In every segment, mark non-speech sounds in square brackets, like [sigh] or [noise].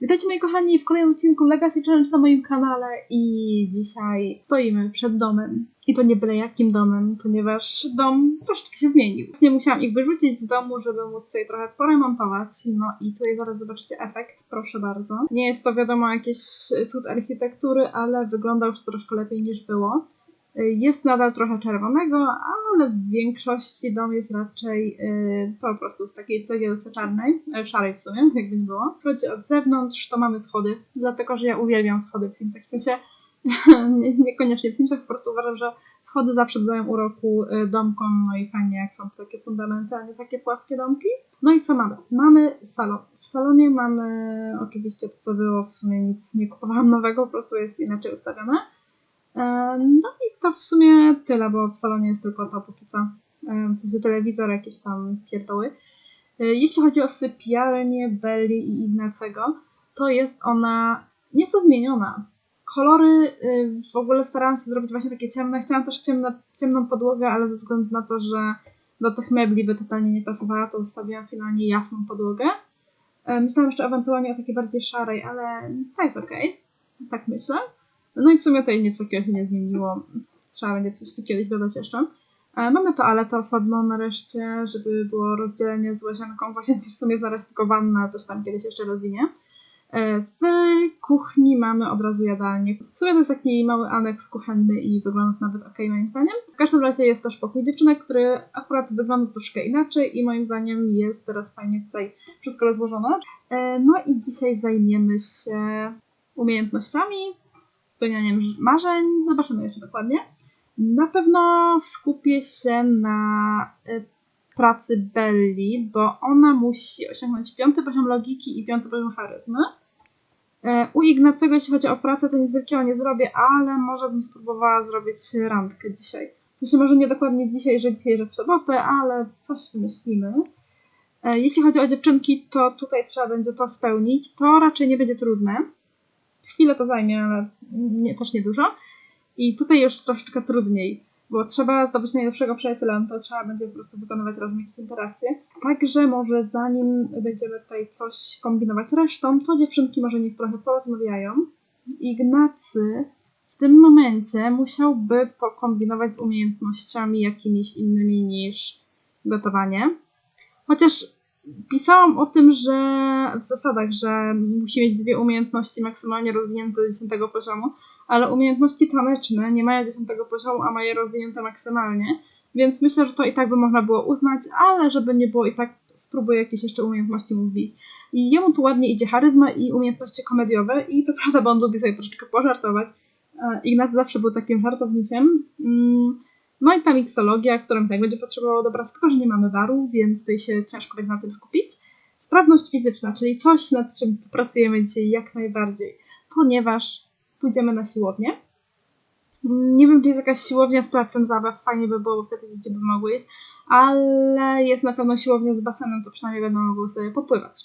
Witajcie moi kochani w kolejnym odcinku Legacy Challenge na moim kanale i dzisiaj stoimy przed domem. I to nie byle jakim domem, ponieważ dom troszeczkę się zmienił. Nie musiałam ich wyrzucić z domu, żeby móc sobie trochę poremontować. No i tutaj zaraz zobaczycie efekt, proszę bardzo. Nie jest to wiadomo jakiś cud architektury, ale wygląda już troszkę lepiej niż było. Jest nadal trochę czerwonego, ale w większości dom jest raczej y, po prostu w takiej cegielce czarnej, y, szarej w sumie, jakby nie było. Chodzi od zewnątrz, to mamy schody, dlatego że ja uwielbiam schody w Simsach. W sensie [laughs] nie, niekoniecznie w Simsach, po prostu uważam, że schody zawsze dodają uroku y, domkom, no i fajnie jak są takie fundamenty, a nie takie płaskie domki. No i co mamy? Mamy salon. W salonie mamy oczywiście to, co było, w sumie nic nie kupowałam nowego, po prostu jest inaczej ustawione. E, No i to w sumie tyle, bo w salonie jest tylko to póki co. E, W sensie telewizor, jakieś tam pierdoły. E, Jeśli chodzi o sypialnię Belli i Ignacego, to jest ona nieco zmieniona. Kolory y, w ogóle starałam się zrobić właśnie takie ciemne. Chciałam też ciemne, ciemną podłogę, ale ze względu na to, że do tych mebli by totalnie nie pasowała, to zostawiłam finalnie jasną podłogę. E, Myślałam jeszcze ewentualnie o takiej bardziej szarej, ale to jest okej. Tak myślę. No i w sumie tutaj nic takiego się nie zmieniło. Trzeba będzie coś tu kiedyś dodać jeszcze. E, Mamy toaletę osobną nareszcie, żeby było rozdzielenie z łazienką. Właśnie w sumie zaraz tylko wanna, coś tam kiedyś jeszcze rozwinie. E, W kuchni mamy od razu jadalnię. W sumie to jest taki mały aneks kuchenny i wygląda nawet ok moim zdaniem. W każdym razie jest też pokój dziewczynek, który akurat wygląda troszkę inaczej i moim zdaniem jest teraz fajnie tutaj wszystko rozłożone. E, No i dzisiaj zajmiemy się umiejętnościami, spełnianiem marzeń. Zobaczymy jeszcze dokładnie. Na pewno skupię się na y, pracy Belli, bo ona musi osiągnąć piąty poziom logiki i piąty poziom charyzmy. E, U Ignacego, jeśli chodzi o pracę, to nic wielkiego nie zrobię, ale może bym spróbowała zrobić randkę dzisiaj. W sensie może nie dokładnie dzisiaj, że dzisiaj, że w sobotę, ale coś wymyślimy. E, Jeśli chodzi o dziewczynki, to tutaj trzeba będzie to spełnić. To raczej nie będzie trudne. Chwilę to zajmie, ale nie, też niedużo. I tutaj już troszeczkę trudniej, bo trzeba zdobyć najlepszego przyjaciela, no to trzeba będzie po prostu wykonywać razem jakieś interakcje. Także może zanim będziemy tutaj coś kombinować resztą, to dziewczynki może niech trochę porozmawiają. Ignacy w tym momencie musiałby pokombinować z umiejętnościami jakimiś innymi niż gotowanie. Chociaż pisałam o tym, że w zasadach, że musi mieć dwie umiejętności maksymalnie rozwinięte do 10 poziomu, ale umiejętności taneczne nie mają 10 poziomu, a mają je rozwinięte maksymalnie, więc myślę, że to i tak by można było uznać, ale żeby nie było i tak spróbuję jakieś jeszcze umiejętności mu wbić. I jemu tu ładnie idzie charyzma i umiejętności komediowe i to prawda, bo on lubi sobie troszeczkę pożartować. E, Ignacy zawsze był takim żartowniciem. No i ta miksologia, którą tutaj będzie potrzebowało dobra, tylko że nie mamy waru, więc tutaj się ciężko będzie na tym skupić. Sprawność fizyczna, czyli coś, nad czym pracujemy dzisiaj jak najbardziej, ponieważ pójdziemy na siłownię. Nie wiem, czy jest jakaś siłownia z placem zabaw, fajnie by było, bo wtedy dzieci by mogły iść, ale jest na pewno siłownia z basenem, to przynajmniej będą mogły sobie popływać.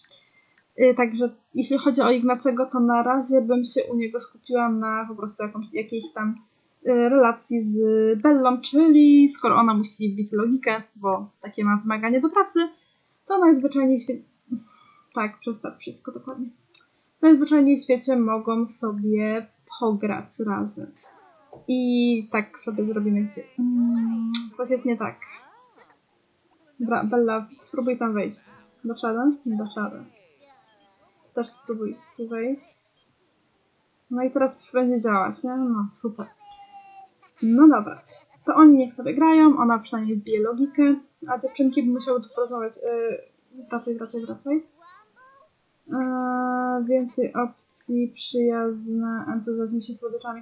Y, Także jeśli chodzi o Ignacego, to na razie bym się u niego skupiła na po prostu jakąś, jakiejś tam relacji z Bellą, czyli skoro ona musi wbić logikę, bo takie ma wymaganie do pracy, to najzwyczajniej w świecie... Tak, przestaw wszystko dokładnie. Najzwyczajniej w świecie mogą sobie pograć razem. I tak sobie zrobimy dzisiaj. Mm, Coś jest nie tak. Dobra, Bella, spróbuj tam wejść. Dasz radę? Dasz radę. Też spróbuj wejść. No i teraz będzie działać, nie? No, super. No dobra. To oni niech sobie grają, ona przynajmniej wbije logikę, a dziewczynki by musiały tu porozmawiać. Yy, wracaj, wracaj, wracaj. Eee, więcej opcji, przyjazne, entuzjazm się słodyczami.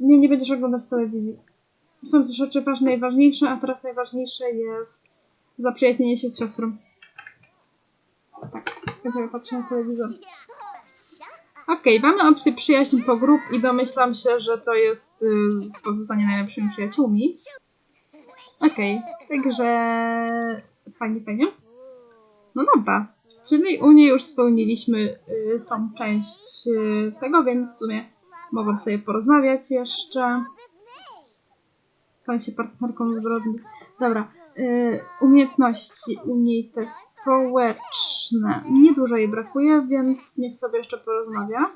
Nie, nie będziesz oglądać telewizji. Są też rzeczy ważne i ważniejsze, a teraz najważniejsze jest zaprzyjaźnienie się z siostrą. Tak, ja sobie patrzę na telewizor. Okej, mamy opcję przyjaźń po grup i domyślam się, że to jest y, pozostanie najlepszymi przyjaciółmi. Okej, także fajnie, fajnie. No dobra, czyli u niej już spełniliśmy y, tą część y, tego, więc w sumie mogą sobie porozmawiać jeszcze. Pan się partnerką zbrodni. Dobra, y, umiejętności u niej test społeczne. Nie dużo jej brakuje, więc niech sobie jeszcze porozmawia.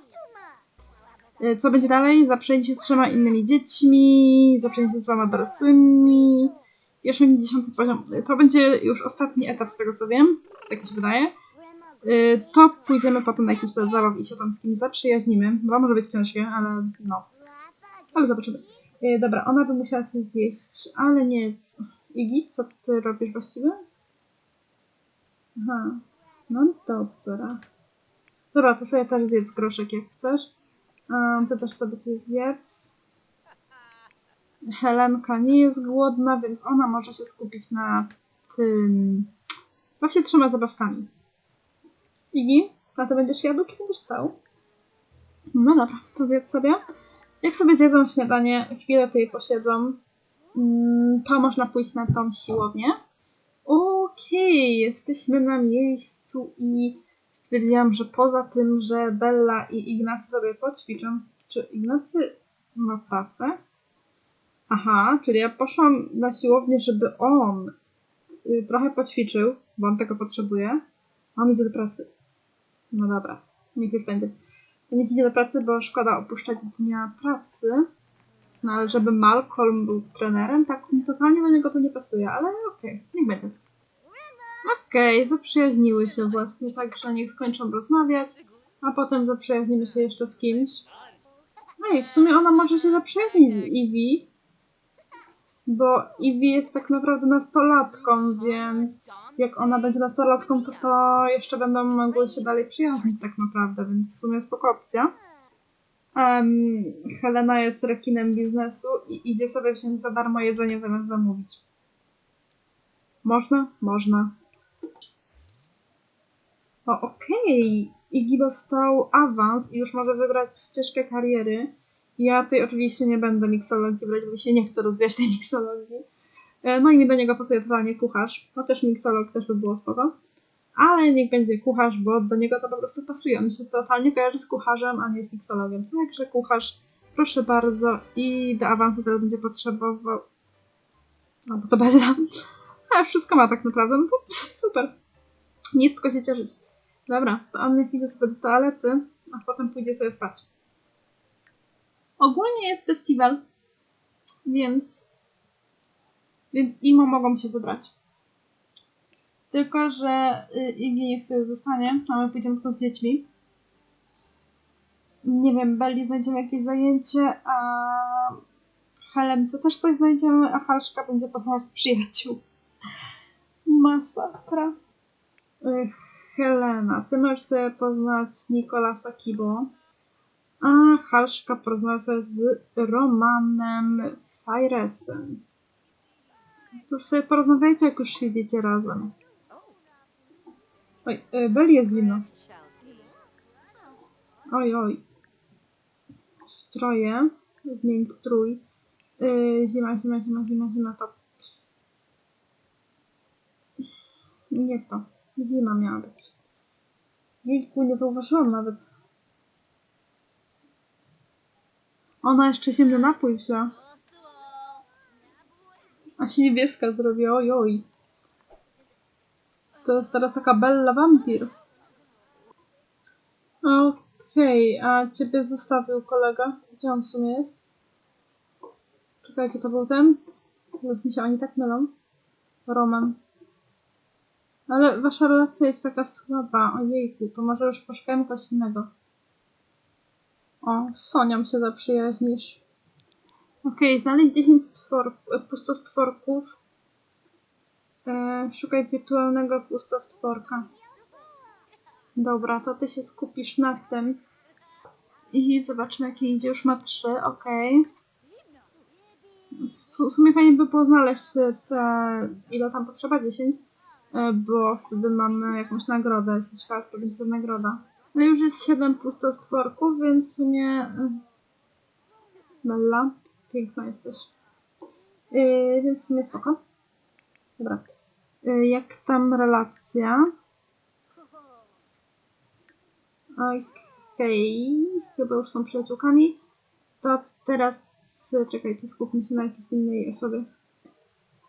Y, Co będzie dalej? Zaprzęcie z trzema innymi dziećmi, zaprzęcie z dwoma dorosłymi. Jeszcze mi dziesiąty poziom. Y, To będzie już ostatni etap z tego co wiem, tak mi się wydaje. Y, To pójdziemy potem na jakiś plac zabaw i się tam z kimś zaprzyjaźnimy. Bo może być ciężkie, ale no. Ale zobaczymy. Dobra, ona by musiała coś zjeść, ale nie. Igi, co ty robisz właściwie? Aha, no dobra. Dobra, to sobie też zjedz groszek jak chcesz. Um, ty też sobie coś zjedz. Helenka nie jest głodna, więc ona może się skupić na tym. Właśnie trzema zabawkami. Igi, a ty będziesz jadł, czy będziesz stał? No dobra, to zjedz sobie. Jak sobie zjedzą śniadanie, chwilę tutaj posiedzą, mm, to można pójść na tą siłownię. Okej, jesteśmy na miejscu i stwierdziłam, że poza tym, że Bella i Ignacy sobie poćwiczą, czy Ignacy ma pracę? Aha, czyli ja poszłam na siłownię, żeby on y, trochę poćwiczył, bo on tego potrzebuje, on idzie do pracy. No dobra, niech już będzie. To niech idzie do pracy, bo szkoda opuszczać dnia pracy. No ale żeby Malcolm był trenerem, tak totalnie do niego to nie pasuje, ale okej, niech będzie. Okej, zaprzyjaźniły się właśnie, także niech skończą rozmawiać, a potem zaprzyjaźnimy się jeszcze z kimś. No i w sumie ona może się zaprzyjaźnić z Ivy, bo Ivy jest tak naprawdę nastolatką, więc jak ona będzie nastolatką, to to jeszcze będą mogły się dalej przyjaźnić tak naprawdę, więc w sumie spoko opcja. Em, Helena jest rekinem biznesu i idzie sobie wziąć za darmo jedzenie zamiast zamówić. Można? Można. O, okej. Iggy dostał awans i już może wybrać ścieżkę kariery. Ja tutaj oczywiście nie będę miksologii brać, bo się nie chce rozwijać tej miksologii. E, No i mi do niego pasuje totalnie kucharz. Chociaż miksolog też by było spoko. Ale niech będzie kucharz, bo do niego to po prostu pasuje. On się totalnie kojarzy z kucharzem, a nie z miksologiem. Także kucharz, proszę bardzo. I do awansu teraz będzie potrzebował... No bo to Bella. [laughs] A wszystko ma tak naprawdę. No to [laughs] super. Nic tylko się cieszyć. Dobra, to on niech idzie sobie do toalety, a potem pójdzie sobie spać. Ogólnie jest festiwal, więc więc imo mogą się wybrać. Tylko, że y, Iggy niech sobie zostanie, a my pójdziemy tylko z dziećmi. Nie wiem, Belli znajdziemy jakieś zajęcie, a Helence też coś znajdziemy, a Halszka będzie poznawać przyjaciół. Masakra. Y, Helena, ty możesz sobie poznać Nikolasa Kibo, a Halszka porozmawia z Romanem Fajresem. To już sobie porozmawiajcie, jak już siedzicie razem. Oj, y, Beli jest zimno. Oj, oj. Stroje. Zmień strój. Yy, zima, zima, zima, zima, zima, to. Nie to. Zima miała być. Wilku, nie zauważyłam nawet. Ona jeszcze zimny napój wzięła. A się niebieska zrobi, oj, oj. To jest teraz taka Bella Vampir. Okej, a ciebie zostawił kolega? Gdzie on w sumie jest? Czekajcie, to był ten? Już mi się oni tak mylą. Roman. Ale wasza relacja jest taka słaba. Ojejku, to może już poszukajmy kogoś innego. O, z Sonią się zaprzyjaźnisz. Okej, znaleźć 10 stwor, e, pustostworków. E, szukaj wirtualnego pustostworka. Dobra, to ty się skupisz na tym. I zobaczmy, jakie idzie. Już ma 3, okej. W w sumie fajnie by było znaleźć te, ile tam potrzeba, 10, e, bo wtedy mamy jakąś nagrodę. Jest ciekawa, to będzie za nagroda. No już jest 7 pustostworków, więc w sumie... e, Bella, piękna jesteś. Yy, więc w sumie spoko. Dobra. Yy, jak tam relacja? Okej, chyba już są przyjaciółkami. To teraz czekajcie, skupmy się na jakiejś innej osobie.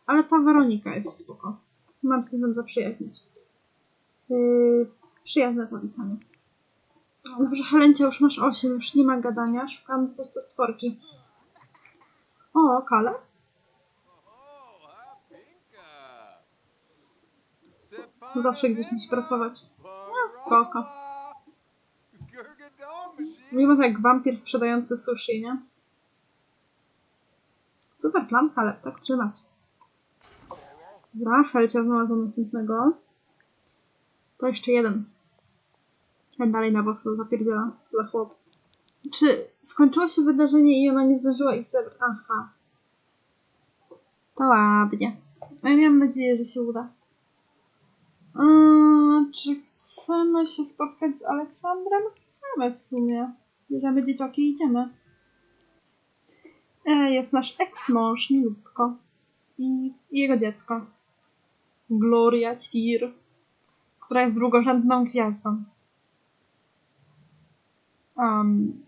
Ale ta Weronika jest spoko. Mam się z zaprzyjaźnić. Yy, przyjazne powitanie. Dobrze, Helencie, już masz 8, już nie ma gadania. Szukam po prostu stworki. O, Kale? Zawsze gdzieś musi pracować. No, spoko. Mimo tak wampir sprzedający sushi, nie? Super plan, Kale, tak trzymać. Dobra, Helcia znalazła następnego. To jeszcze jeden. Ten dalej na boso zapierdziela. Za chłop. Czy skończyło się wydarzenie i ona nie zdążyła ich zebrać? Aha. To ładnie. Ja miałam nadzieję, że się uda. Eee, czy chcemy się spotkać z Aleksandrem? Chcemy w sumie. Bierzemy dzieciaki i idziemy. E, jest nasz ex-mąż, milutko. I jego dziecko. Gloria Cir, która jest drugorzędną gwiazdą. Um,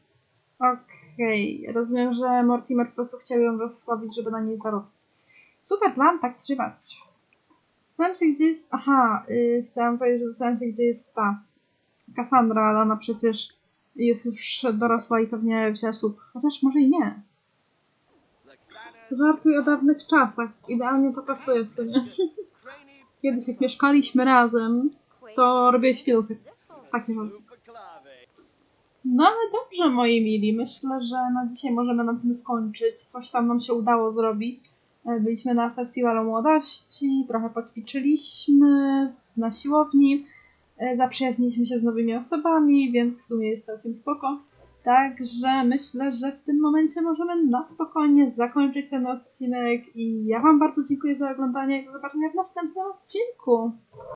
Okej, rozumiem, że Mortimer po prostu chciał ją rozsławić, żeby na niej zarobić. Super plan, tak trzymać. Zastanawiam się, gdzie jest... Aha, yy, chciałam powiedzieć, że zastanawiam się, gdzie jest ta Cassandra, ale ona przecież jest już dorosła i pewnie wzięła ślub. Chociaż może i nie. Żartuj o dawnych czasach. Idealnie to pasuje w sumie. [laughs] Kiedyś jak mieszkaliśmy razem, to robiłeś filmy. Takie rzeczy. No ale dobrze, moi mili. Myślę, że na dzisiaj możemy na tym skończyć. Coś tam nam się udało zrobić. E, Byliśmy na festiwalu młodości, trochę poćwiczyliśmy na siłowni, e, zaprzyjaźniliśmy się z nowymi osobami, więc w sumie jest całkiem spoko. Także myślę, że w tym momencie możemy na spokojnie zakończyć ten odcinek i ja Wam bardzo dziękuję za oglądanie i do zobaczenia w następnym odcinku.